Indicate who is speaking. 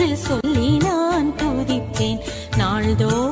Speaker 1: என்று சொல்லி நான் துதித்தேன். நாள்தோ